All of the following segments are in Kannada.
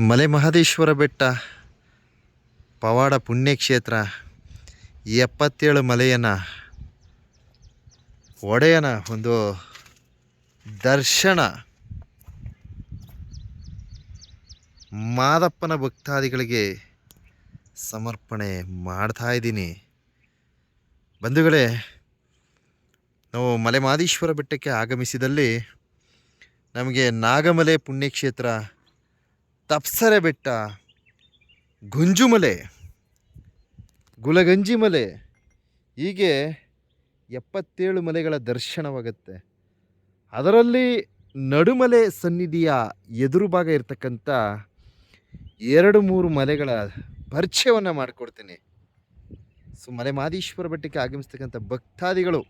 ಮಲೆ ಮಹದೇಶ್ವರ ಬೆಟ್ಟ, ಪವಾಡ ಪುಣ್ಯಕ್ಷೇತ್ರ, ಎಪ್ಪತ್ತೇಳು ಮಲೆಯನ ಒಡೆಯನ ಒಂದು ದರ್ಶನ. ಮಾದಪ್ಪನ ಭಕ್ತಾದಿಗಳಿಗೆ ಸಮರ್ಪಣೆ ಮಾಡ್ತಾ ಇದ್ದೀನಿ. ಬಂಧುಗಳೇ, ನಾವು ಮಲೆ ಮಹದೇಶ್ವರ ಬೆಟ್ಟಕ್ಕೆ ಆಗಮಿಸಿದಲ್ಲಿ ನಮಗೆ ನಾಗಮಲೆ ಪುಣ್ಯಕ್ಷೇತ್ರ ತಪ್ಸರೆ ಬೆಟ್ಟ. ಗುಂಜುಮಲೆ. ಗುಲಗಂಜಿ ಮಲೆ ಹೀಗೆ ಎಪ್ಪತ್ತೇಳು ಮಲೆಗಳ ದರ್ಶನವಾಗುತ್ತೆ. ಅದರಲ್ಲಿ ನಡುಮಲೆ ಸನ್ನಿಧಿಯ ಎದುರು ಭಾಗ ಇರತಕ್ಕಂಥ ಎರಡು ಮೂರು ಮಲೆಗಳ ಪರಿಚಯವನ್ನು ಮಾಡಿಕೊಡ್ತೀನಿ. ಸೊ, ಮಲೆ ಮಾದೇಶ್ವರ ಬೆಟ್ಟಕ್ಕೆ ಆಗಮಿಸ್ತಕ್ಕಂಥ ಭಕ್ತಾದಿಗಳು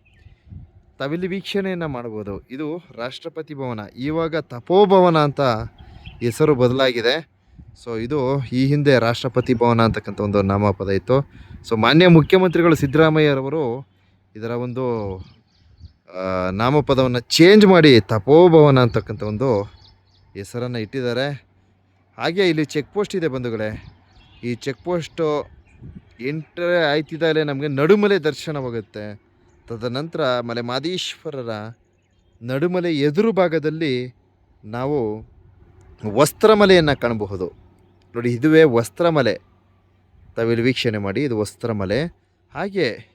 ತಾವಿಲ್ಲಿ ವೀಕ್ಷಣೆಯನ್ನು ಮಾಡ್ಬೋದು. ಇದು ರಾಷ್ಟ್ರಪತಿ ಭವನ. ಇವಾಗ ತಪೋಭವನ ಅಂತ ಹೆಸರು ಬದಲಾಗಿದೆ. ಸೊ ಇದು ಈ ಹಿಂದೆ ರಾಷ್ಟ್ರಪತಿ ಭವನ ಅಂತಕ್ಕಂಥ ಒಂದು ನಾಮಪದ ಇತ್ತು. ಸೊ ಮಾನ್ಯ ಮುಖ್ಯಮಂತ್ರಿಗಳು ಸಿದ್ದರಾಮಯ್ಯರವರು ಇದರ ಒಂದು ನಾಮಪದವನ್ನು ಚೇಂಜ್ ಮಾಡಿ ತಪೋಭವನ ಅಂತಕ್ಕಂಥ ಒಂದು ಹೆಸರನ್ನು ಇಟ್ಟಿದ್ದಾರೆ. ಹಾಗೆ ಇಲ್ಲಿ ಚೆಕ್ ಪೋಸ್ಟ್ ಇದೆ ಬಂಧುಗಳೇ. ಈ ಚೆಕ್ ಪೋಸ್ಟು ಎಂಟ್ರೆ ಆಯ್ತಿದ್ದಾಗಲೇ ನಮಗೆ ನಡುಮಲೆ ದರ್ಶನವಾಗುತ್ತೆ. ತದನಂತರ ಮಲೆ ಮಾದೇಶ್ವರರ ನಡುಮಲೆ ಎದುರು ಭಾಗದಲ್ಲಿ ನಾವು ವಸ್ತ್ರಮಲೆಯನ್ನು ಕಾಣಬಹುದು. ನೋಡಿ, ಇದುವೇ ವಸ್ತ್ರಮಲೆ. ತಾವಿಲ್ಲಿ ವೀಕ್ಷಣೆ ಮಾಡಿ, ಇದು ವಸ್ತ್ರಮಲೆ. ಹಾಗೆ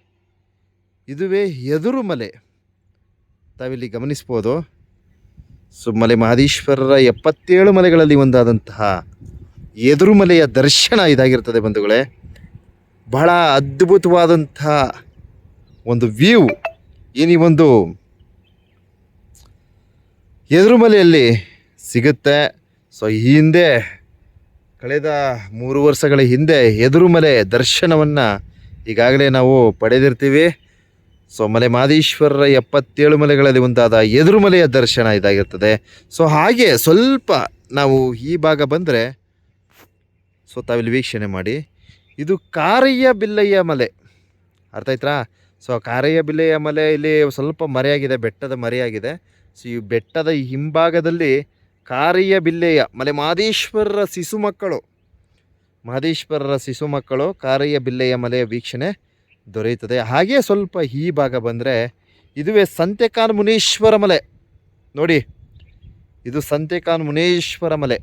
ಇದುವೇ ಎದುರು ಮಲೆ ತಾವಿಲ್ಲಿ ಗಮನಿಸ್ಬೋದು. ಸೊ ಮಲೆ ಮಹದೇಶ್ವರರ ಎಪ್ಪತ್ತೇಳು ಮಲೆಗಳಲ್ಲಿ ಒಂದಾದಂತಹ ಎದುರುಮಲೆಯ ದರ್ಶನ ಇದಾಗಿರ್ತದೆ ಬಂಧುಗಳೇ. ಬಹಳ ಅದ್ಭುತವಾದಂತಹ ಒಂದು ವ್ಯೂ. ಏನು ಒಂದು ಎದುರುಮಲೆಯಲ್ಲಿ ಸಿಗುತ್ತೆ. ಸೊ ಈ ಹಿಂದೆ, ಕಳೆದ ಮೂರು ವರ್ಷಗಳ ಹಿಂದೆ ಎದುರುಮಲೆ ದರ್ಶನವನ್ನು ಈಗಾಗಲೇ ನಾವು ಪಡೆದಿರ್ತೀವಿ. ಸೊ ಮಲೆ ಮಾದೇಶ್ವರರ ಎಪ್ಪತ್ತೇಳು ಮಲೆಗಳಲ್ಲಿ ಒಂದಾದ ಎದುರುಮಲೆಯ ದರ್ಶನ ಇದಾಗಿರ್ತದೆ. ಸೊ ಹಾಗೆ ಸ್ವಲ್ಪ ನಾವು ಈ ಭಾಗ ಬಂದರೆ, ಸೊ ತಾವಿಲ್ಲಿ ವೀಕ್ಷಣೆ ಮಾಡಿ. ಇದು ಕಾರಯ್ಯ ಬಿಲ್ಲಯ್ಯ ಮಲೆ. ಅರ್ಥ ಆಯ್ತಾ ಸೊ ಕಾರಯ್ಯ ಬಿಲ್ಲಯ್ಯ ಮಲೆ ಇಲ್ಲಿ ಸ್ವಲ್ಪ ಮರೆಯಾಗಿದೆ, ಬೆಟ್ಟದ ಮರೆಯಾಗಿದೆ. ಸೊ ಈ ಬೆಟ್ಟದ ಹಿಂಭಾಗದಲ್ಲಿ ಕಾರಯ್ಯ ಬಿಲ್ಲೆಯ, ಮಲೆ ಮಾದೇಶ್ವರರ ಶಿಶು ಮಕ್ಕಳು. ಮಹದೇಶ್ವರರ ಶಿಶು ಮಕ್ಕಳು ಕಾರಯ್ಯ ಬಿಲ್ಲೆಯ ಮಲೆಯ ವೀಕ್ಷಣೆ ದೊರೆಯುತ್ತದೆ. ಹಾಗೆ ಸ್ವಲ್ಪ ಈ ಭಾಗ ಬಂದರೆ ಇದುವೇ ಸಂತೆಕಾನ್ ಮುನೀಶ್ವರ ಮಲೆ. ನೋಡಿ, ಇದು ಸಂತೆಕಾನ್ ಮುನೇಶ್ವರ ಮಲೆ?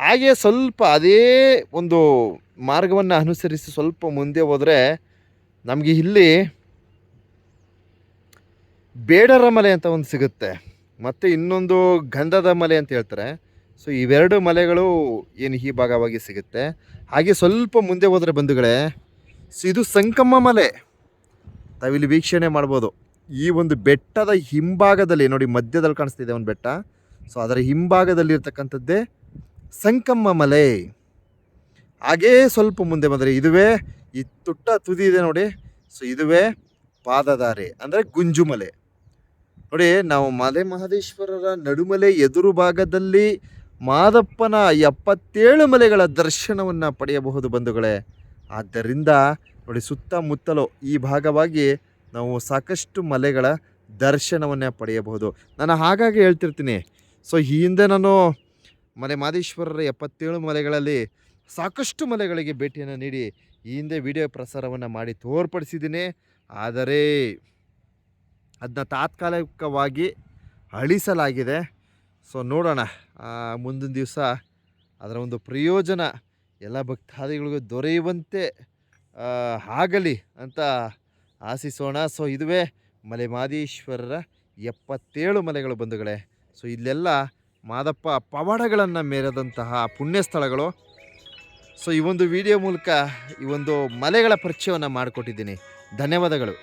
ಹಾಗೆ ಸ್ವಲ್ಪ ಅದೇ ಒಂದು ಮಾರ್ಗವನ್ನು ಅನುಸರಿಸಿ ಸ್ವಲ್ಪ ಮುಂದೆ ಹೋದರೆ ನಮಗೆ ಇಲ್ಲಿ ಬೇಡರ ಮಲೆ ಅಂತ ಒಂದು ಸಿಗುತ್ತೆ. ಮತ್ತು ಇನ್ನೊಂದು ಗಂಧದ ಮಲೆ ಅಂತ ಹೇಳ್ತಾರೆ. ಸೊ ಇವೆರಡು ಮಲೆಗಳು ಏನು ಈ ಭಾಗವಾಗಿ ಸಿಗುತ್ತೆ. ಹಾಗೆ ಸ್ವಲ್ಪ ಮುಂದೆ ಹೋದರೆ ಬಂಧುಗಳೇ ಸೊ ಇದು ಸಂಕಮ್ಮ ಮಲೆ. ತಾವಿಲ್ಲಿ ವೀಕ್ಷಣೆ ಮಾಡ್ಬೋದು. ಈ ಒಂದು ಬೆಟ್ಟದ ಹಿಂಭಾಗದಲ್ಲಿ, ನೋಡಿ ಮಧ್ಯದಲ್ಲಿ ಕಾಣಿಸ್ತಿದೆ ಒಂದು ಬೆಟ್ಟ. ಸೊ ಅದರ ಹಿಂಭಾಗದಲ್ಲಿ ಇರ್ತಕ್ಕಂಥದ್ದೇ ಸಂಕಮ್ಮ ಮಲೆ. ಹಾಗೇ ಸ್ವಲ್ಪ ಮುಂದೆ ಬಂದರೆ ಇದುವೇ ಈ ತುಟ್ಟ ತುದಿ ಇದೆ ನೋಡಿ. ಸೊ ಇದುವೇ ಪಾದದಾರಿ ಅಂದರೆ ಗುಂಜುಮಲೆ ನೋಡಿ, ನಾವು ಮಲೆ ಮಹದೇಶ್ವರರ ನಡುಮಲೆ ಎದುರು ಭಾಗದಲ್ಲಿ ಮಾದಪ್ಪನ ಎಪ್ಪತ್ತೇಳು ಮಲೆಗಳ ದರ್ಶನವನ್ನು ಪಡೆಯಬಹುದು ಬಂಧುಗಳೇ. ಆದ್ದರಿಂದ ನೋಡಿ, ಸುತ್ತಮುತ್ತಲು ಈ ಭಾಗವಾಗಿ ನಾವು ಸಾಕಷ್ಟು ಮಲೆಗಳ ದರ್ಶನವನ್ನು ಪಡೆಯಬಹುದು. ನಾನು ಹಾಗಾಗಿ ಹೇಳ್ತಿರ್ತೀನಿ. ಸೊ, ಈ ಹಿಂದೆ ನಾನು ಮಲೆ ಮಾದೇಶ್ವರರ ಎಪ್ಪತ್ತೇಳು ಮಲೆಗಳಲ್ಲಿ ಸಾಕಷ್ಟು ಮಲೆಗಳಿಗೆ ಭೇಟಿಯನ್ನು ನೀಡಿ ಈ ಹಿಂದೆ ವಿಡಿಯೋ ಪ್ರಸಾರವನ್ನು ಮಾಡಿ ತೋರ್ಪಡಿಸಿದ್ದೀನಿ. ಆದರೆ ಅದನ್ನ ತಾತ್ಕಾಲಿಕವಾಗಿ ಅಳಿಸಲಾಗಿದೆ. ಸೊ ನೋಡೋಣ. ಮುಂದಿನ ದಿವಸ ಅದರ ಒಂದು ಪ್ರಯೋಜನ ಎಲ್ಲ ಭಕ್ತಾದಿಗಳಿಗೂ ದೊರೆಯುವಂತೆ ಆಗಲಿ ಅಂತ ಆಶಿಸೋಣ. ಸೊ ಇದುವೇ ಮಲೆ ಮಾದೇಶ್ವರರ ಎಪ್ಪತ್ತೇಳು ಮಲೆಗಳು ಬಂಧುಗಳೇ. ಸೊ ಇಲ್ಲೆಲ್ಲ ಮಾದಪ್ಪ ಪವಾಡಗಳನ್ನು ಮೇರೆದಂತಹ ಪುಣ್ಯ ಸ್ಥಳಗಳು ಸೊ ಈ ಒಂದು ವಿಡಿಯೋ ಮೂಲಕ ಈ ಒಂದು ಮಲೆಗಳ ಪರಿಚಯವನ್ನು ಮಾಡಿಕೊಟ್ಟಿದ್ದೀನಿ. ಧನ್ಯವಾದಗಳು.